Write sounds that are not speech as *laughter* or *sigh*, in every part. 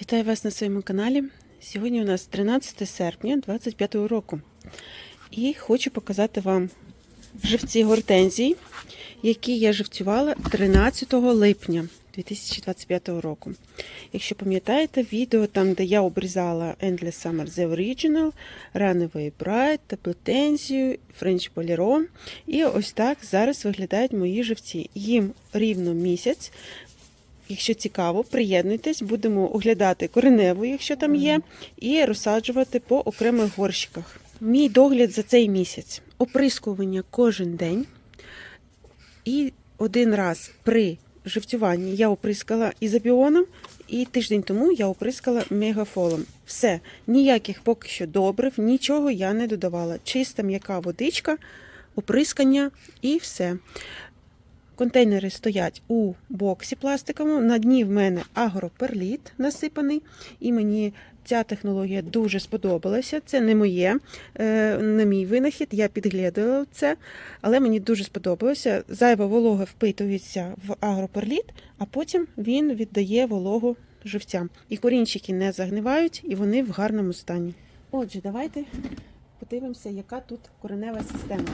Вітаю вас на своєму каналі. Сьогодні у нас 13 серпня 2025 року. І хочу показати вам живці гортензій, які я живцювала 13 липня 2025 року. Якщо пам'ятаєте, відео там, де я обрізала Endless Summer The Original, Runaway Bright, Теплотензію, French Bolero. І ось так зараз виглядають мої живці. Їм рівно місяць. Якщо цікаво, приєднуйтесь, будемо оглядати кореневу, якщо там є, і розсаджувати по окремих горщиках. Мій догляд за цей місяць оприскування кожен день. І один раз при живцюванні я оприскала ізобіоном, і тиждень тому я оприскала мегафолом. Все, ніяких поки що добрив, нічого я не додавала. Чиста м'яка водичка, оприскання і все. Контейнери стоять у боксі пластиковому. На дні в мене агроперліт насипаний, і мені ця технологія дуже сподобалася. Це не моє, е, не мій винахід, я підглядала це, але мені дуже сподобалося. Зайва волога впитується в агроперліт, а потім він віддає вологу живцям. І корінчики не загнивають, і вони в гарному стані. Отже, давайте подивимося, яка тут коренева система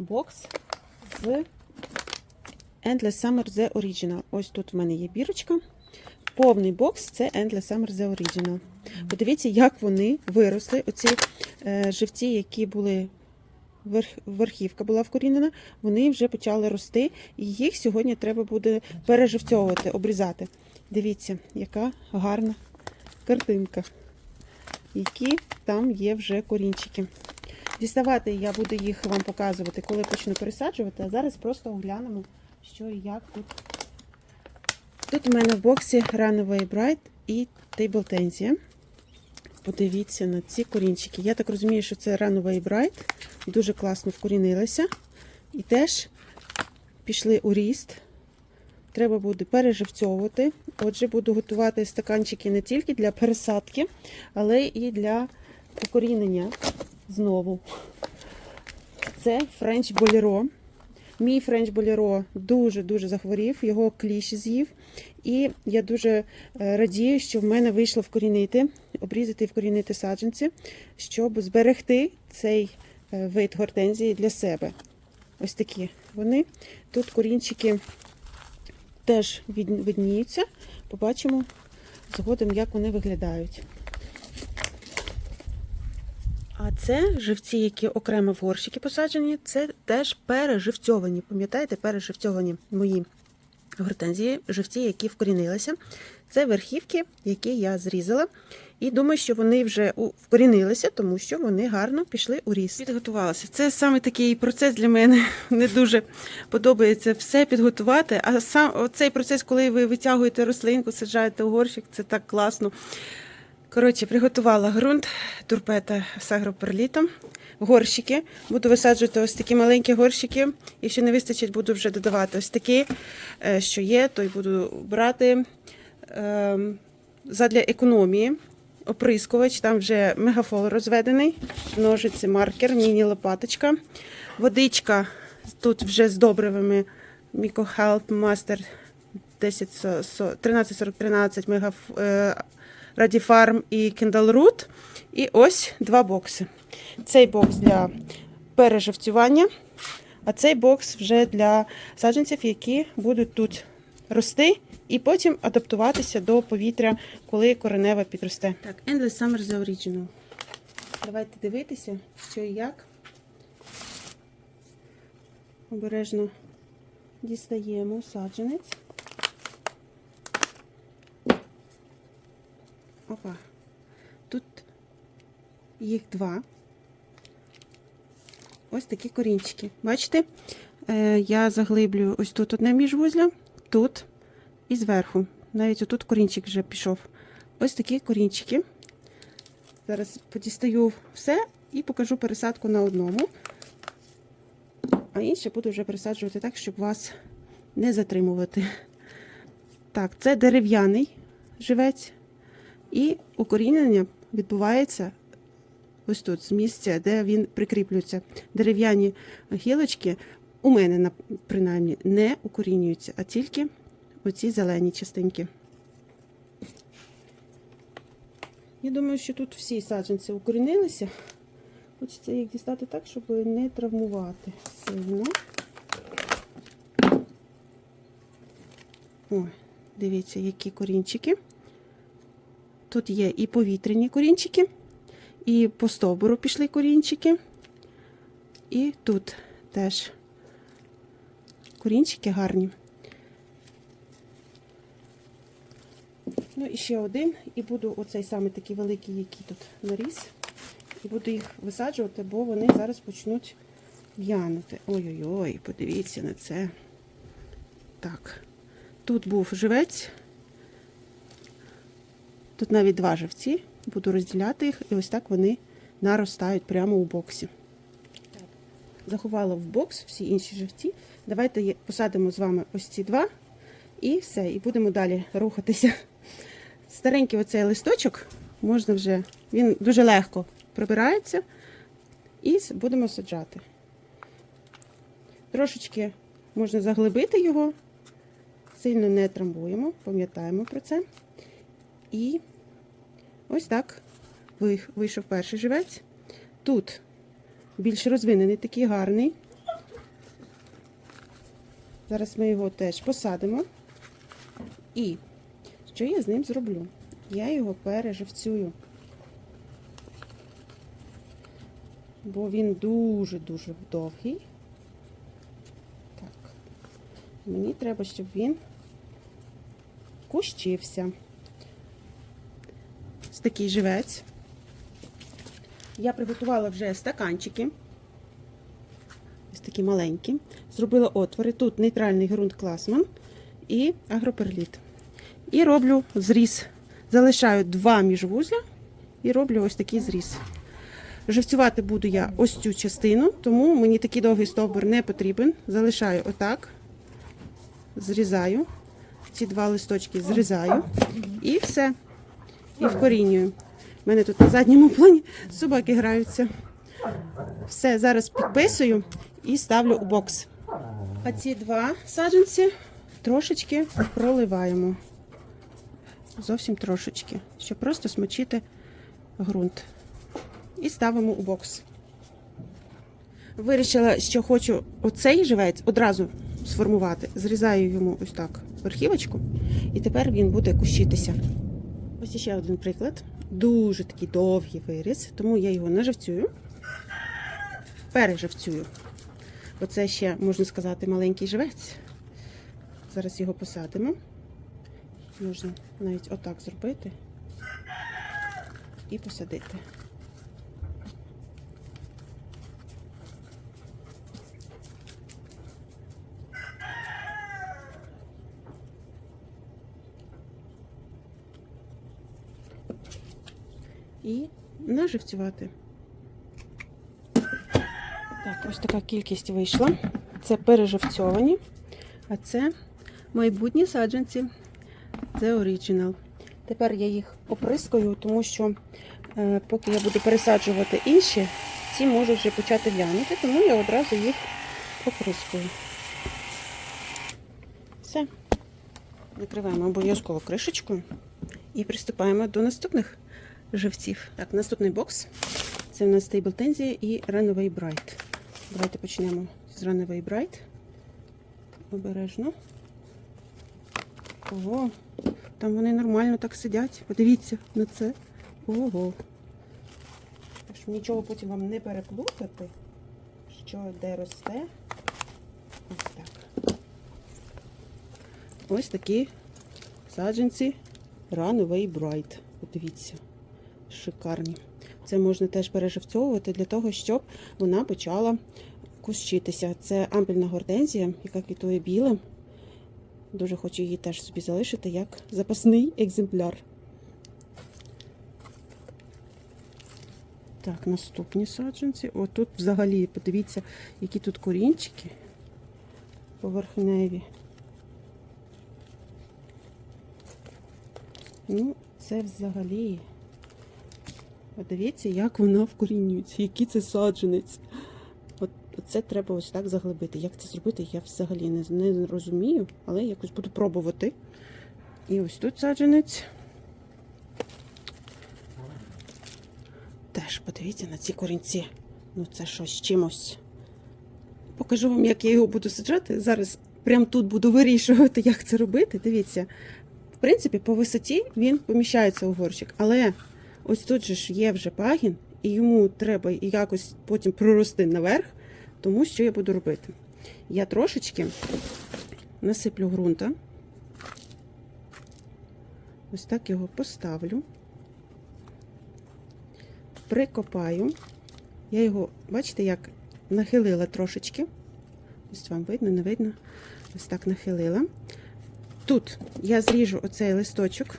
бокс з Endless Summer The Original. Ось тут в мене є бірочка. Повний бокс це Endless Summer The Original. Подивіться, як вони виросли. Оці е, живці, які були верх, верхівка була вкорінена, вони вже почали рости, і їх сьогодні треба буде переживцьовувати, обрізати. Дивіться, яка гарна картинка. Які там є вже корінчики. Діставати я буду їх вам показувати, коли почну пересаджувати, а зараз просто оглянемо, що і як тут. Тут у мене в боксі Runaway Bright і Table Tensia. Подивіться на ці корінчики. Я так розумію, що це Runaway Bright. Дуже класно вкорінилися. І теж пішли у ріст. Треба буде переживцьовувати. Отже, буду готувати стаканчики не тільки для пересадки, але і для укорінення знову. Це Френч Боліро. Мій Френч Боліро дуже-дуже захворів, його кліщ з'їв. І я дуже е, радію, що в мене вийшло вкорінити, обрізати і вкорінити саджанці, щоб зберегти цей е, вид гортензії для себе. Ось такі вони. Тут корінчики теж видніються. Побачимо згодом, як вони виглядають. Це живці, які окремо в горщики посаджені, це теж переживцьовані. Пам'ятаєте, переживцьовані мої гортензії, живці, які вкорінилися. Це верхівки, які я зрізала. І думаю, що вони вже вкорінилися, тому що вони гарно пішли у ріст. Підготувалася. Це саме такий процес для мене *laughs* не дуже подобається все підготувати. А сам цей процес, коли ви витягуєте рослинку, саджаєте у горщик, це так класно. Коротше, приготувала ґрунт, турпета з агроперлітом, горщики. Буду висаджувати ось такі маленькі горщики. Якщо не вистачить, буду вже додавати ось такі, е, що є, то й буду брати е, задля економії. Оприскувач, там вже мегафол розведений, ножиці, маркер, міні-лопаточка, водичка тут вже з Health Master 10, 134013 мегаф, е, Радіфарм і Kindle Root. І ось два бокси. Цей бокс для переживцювання, а цей бокс вже для саджанців, які будуть тут рости і потім адаптуватися до повітря, коли коренева підросте. Так, Endless Summer The Original. Давайте дивитися, що і як. Обережно дістаємо саджанець. Опа. Тут їх два. Ось такі корінчики. Бачите? Е, я заглиблюю ось тут одне міжвузля, тут і зверху. Навіть отут корінчик вже пішов. Ось такі корінчики. Зараз подістаю все і покажу пересадку на одному. А інше буду вже пересаджувати так, щоб вас не затримувати. Так, це дерев'яний живець. І укорінення відбувається ось тут, з місця, де він прикріплюється. Дерев'яні гілочки у мене, принаймні, не укорінюються, а тільки оці зелені частинки. Я думаю, що тут всі саджанці укорінилися. Хочеться їх дістати так, щоб не травмувати сильно. О, дивіться, які корінчики. Тут є і повітряні корінчики, і по стовбуру пішли корінчики. І тут теж корінчики гарні. Ну і ще один. І буду оцей саме такий великий, який тут наріс. І буду їх висаджувати, бо вони зараз почнуть в'янути. Ой-ой-ой, подивіться на це. Так. Тут був живець. Тут навіть два живці. Буду розділяти їх, і ось так вони наростають прямо у боксі. Заховала в бокс всі інші живці. Давайте посадимо з вами ось ці два. І все, і будемо далі рухатися. Старенький оцей листочок можна вже, він дуже легко прибирається. І будемо саджати. Трошечки можна заглибити його, сильно не трамбуємо, пам'ятаємо про це. І ось так вийшов перший живець. Тут більш розвинений, такий гарний. Зараз ми його теж посадимо. І що я з ним зроблю? Я його переживцюю. Бо він дуже-дуже довгий. Так. Мені треба, щоб він кущився. Ось такий живець. Я приготувала вже стаканчики. Ось такі маленькі. Зробила отвори. Тут нейтральний ґрунт класман і агроперліт. І роблю зріз. Залишаю два міжвузля і роблю ось такий зріз. Живцювати буду я ось цю частину, тому мені такий довгий стовбур не потрібен. Залишаю отак, зрізаю. Ці два листочки зрізаю і все. І вкорінюю. У мене тут на задньому плані собаки граються. Все, зараз підписую і ставлю у бокс. А ці два саджанці трошечки проливаємо. Зовсім трошечки, щоб просто смочити ґрунт. І ставимо у бокс. Вирішила, що хочу оцей живець одразу сформувати. Зрізаю йому ось так верхівочку, і тепер він буде кущитися. Ось ще один приклад. Дуже такий довгий виріс, тому я його не живцюю, переживцюю. Оце ще, можна сказати, маленький живець. Зараз його посадимо. Можна навіть отак зробити і посадити. І наживцювати. Так, ось така кількість вийшла. Це переживцьовані, а це майбутні саджанці. Це оригінал. Тепер я їх оприскую, тому що е, поки я буду пересаджувати інші, ці можуть вже почати в'янути, тому я одразу їх оприскую. Все. Накриваємо обов'язково кришечкою і приступаємо до наступних живців. Так, наступний бокс. Це у нас Stable Tenzia і Runaway Bright. Давайте почнемо з Runaway Bright. Обережно. Ого, там вони нормально так сидять. Подивіться на це. Ого. Так нічого потім вам не переплутати, що де росте. Ось так. Ось такі саджанці Runaway Bright. Подивіться, шикарні. Це можна теж переживцьовувати для того, щоб вона почала кущитися. Це ампельна гортензія, яка квітує білим. Дуже хочу її теж собі залишити як запасний екземпляр. Так, наступні саджанці. О, тут взагалі, подивіться, які тут корінчики поверхневі. Ну, це взагалі. Подивіться, як вона вкорінюється, який це саджанець. От це треба ось так заглибити. Як це зробити, я взагалі не, не розумію, але якось буду пробувати. І ось тут саджанець. Теж подивіться на ці корінці. Ну це щось чимось. Покажу вам, як я його буду саджати. Зараз прямо тут буду вирішувати, як це робити. Дивіться. В принципі, по висоті він поміщається у горщик, але ось тут же ж є вже пагін, і йому треба якось потім прорости наверх. Тому що я буду робити? Я трошечки насиплю ґрунта. Ось так його поставлю. Прикопаю. Я його, бачите, як нахилила трошечки. Ось вам видно, не видно. Ось так нахилила. Тут я зріжу оцей листочок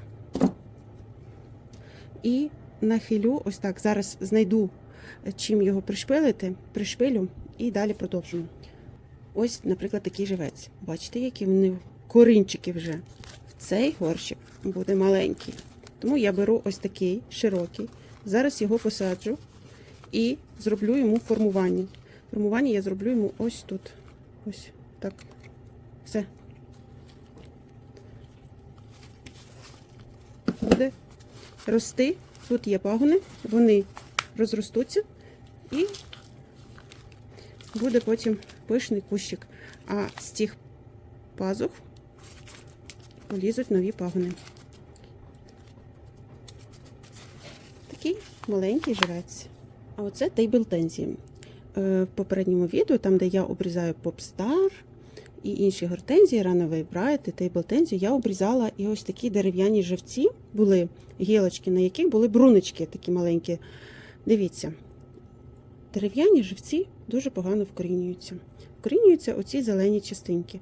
і нахилю, ось так. Зараз знайду, чим його пришпилити, пришпилю і далі продовжуємо. Ось, наприклад, такий живець. Бачите, які вони корінчики вже. Цей горщик буде маленький. Тому я беру ось такий широкий. Зараз його посаджу і зроблю йому формування. Формування я зроблю йому ось тут. Ось так. Все. Буде рости. Тут є пагони, вони розростуться і буде потім пишний кущик. А з цих пазух полізуть нові пагони. Такий маленький живець. А оце тейблтензії. Е, В попередньому відео, там, де я обрізаю попстар і інші гортензії, рановий брайт і тейблтензію, я обрізала і ось такі дерев'яні живці були, гілочки, на яких були бруночки такі маленькі. Дивіться, дерев'яні живці дуже погано вкорінюються. Вкорінюються оці зелені частинки.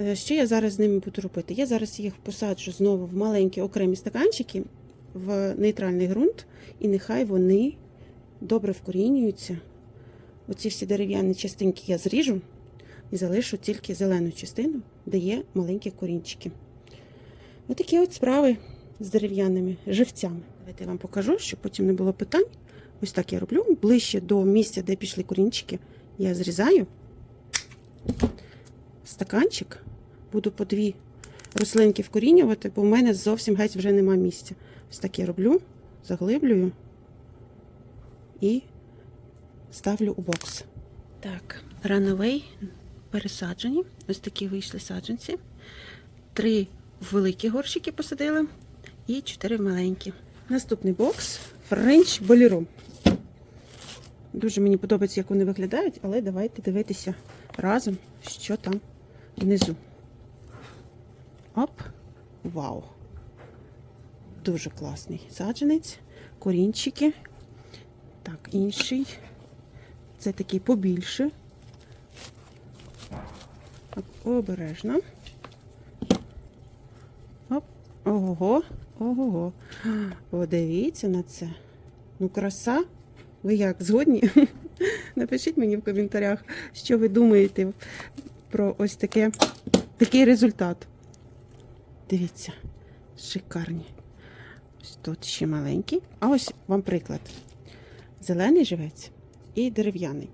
Е, Що я зараз з ними буду робити? Я зараз їх посаджу знову в маленькі окремі стаканчики в нейтральний ґрунт, і нехай вони добре вкорінюються. Оці всі дерев'яні частинки я зріжу і залишу тільки зелену частину, де є маленькі корінчики. Отакі от справи з дерев'яними живцями. Давайте я вам покажу, щоб потім не було питань. Ось так я роблю. Ближче до місця, де пішли корінчики, я зрізаю стаканчик, буду по дві рослинки вкорінювати, бо в мене зовсім геть вже нема місця. Ось так я роблю, заглиблюю і ставлю у бокс. Так, рановей пересаджені. Ось такі вийшли саджанці. Три великі горщики посадили і чотири маленькі. Наступний бокс Френч Боліро. Дуже мені подобається, як вони виглядають, але давайте дивитися разом, що там внизу. Оп! Вау! Дуже класний саджанець, корінчики. Так, інший. Це такий побільше. Обережно. Оп, ого, ого. Подивіться на це. Ну, краса. Ви як згодні? *laughs* Напишіть мені в коментарях, що ви думаєте про ось таке, такий результат. Дивіться, шикарні. Ось тут ще маленький. А ось вам приклад. Зелений живець і дерев'яний.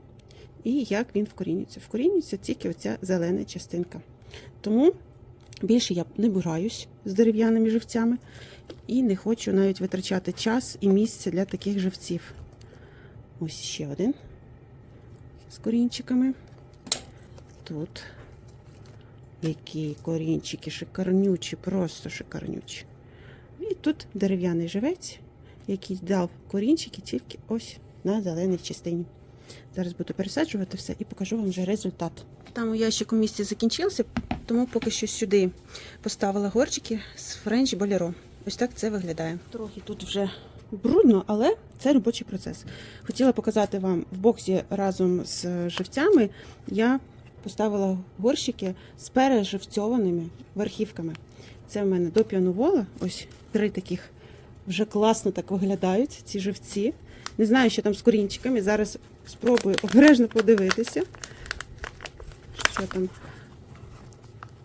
І як він вкорінюється? Вкорінюється тільки оця зелена частинка. Тому більше я не бураюсь з дерев'яними живцями і не хочу навіть витрачати час і місце для таких живців. Ось ще один з корінчиками. Тут які корінчики шикарнючі, просто шикарнючі. І тут дерев'яний живець, який дав корінчики тільки ось на зеленій частині. Зараз буду пересаджувати все і покажу вам вже результат. Там у ящику місці закінчився, тому поки що сюди поставила горчики з френч боліро. Ось так це виглядає. Трохи тут вже брудно, але це робочий процес. Хотіла показати вам в боксі разом з живцями. Я поставила горщики з переживцьованими верхівками. Це в мене до піановола. Ось три таких вже класно так виглядають ці живці. Не знаю, що там з корінчиками. Зараз спробую обережно подивитися. Що там?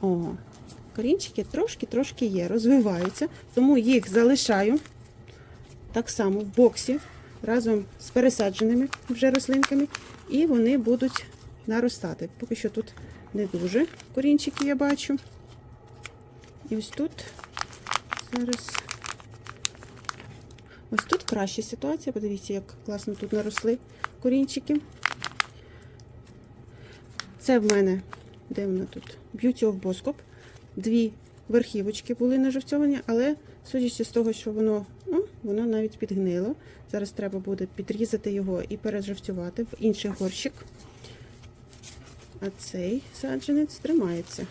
О, корінчики трошки-трошки є, розвиваються, тому їх залишаю так само в боксі разом з пересадженими вже рослинками, і вони будуть наростати. Поки що тут не дуже корінчики я бачу. І ось тут зараз. Ось тут краща ситуація. Подивіться, як класно тут наросли корінчики. Це в мене, де вона тут? Beauty of Boskop. Дві верхівочки були наживцьовані, але судячи з того, що воно, ну, воно навіть підгнило. Зараз треба буде підрізати його і переживцювати в інший горщик. А цей саджанець тримається.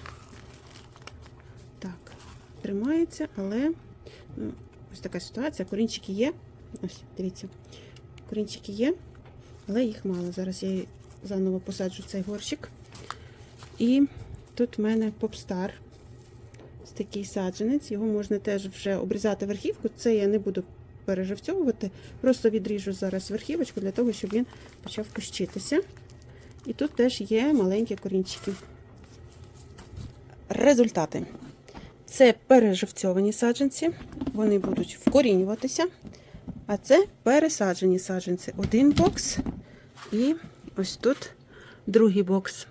Так, тримається, але ну, ось така ситуація. Корінчики є. Ось, дивіться, корінчики є, але їх мало. Зараз я заново посаджу цей горщик. І тут в мене попстар. Такий саджанець. Його можна теж вже обрізати верхівку. Це я не буду переживцьовувати. Просто відріжу зараз верхівочку для того, щоб він почав кущитися. І тут теж є маленькі корінчики. Результати. Це переживцьовані саджанці. Вони будуть вкорінюватися. А це пересаджені саджанці. Один бокс і ось тут другий бокс.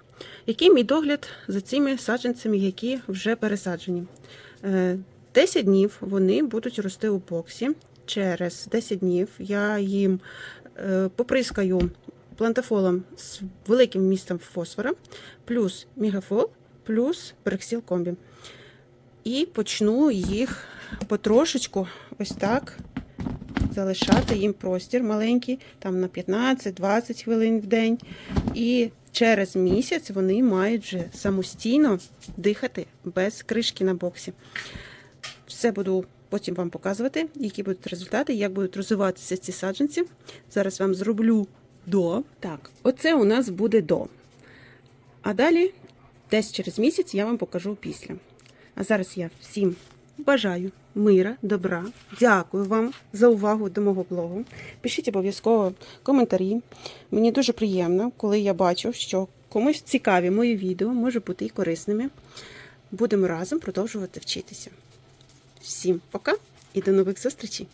Який мій догляд за цими саджанцями, які вже пересаджені? Е, 10 днів вони будуть рости у боксі. Через 10 днів я їм е, поприскаю плантафолом з великим вмістом фосфора, плюс мегафол, плюс перексіл комбі. І почну їх потрошечку ось так залишати їм простір маленький, там на 15-20 хвилин в день. І через місяць вони мають вже самостійно дихати без кришки на боксі. Все буду потім вам показувати, які будуть результати, як будуть розвиватися ці саджанці. Зараз вам зроблю до. Так, оце у нас буде до. А далі, десь через місяць, я вам покажу після. А зараз я всім бажаю мира, добра. Дякую вам за увагу до мого блогу. Пишіть обов'язково коментарі. Мені дуже приємно, коли я бачу, що комусь цікаві мої відео, може бути і корисними. Будемо разом продовжувати вчитися. Всім пока і до нових зустрічей!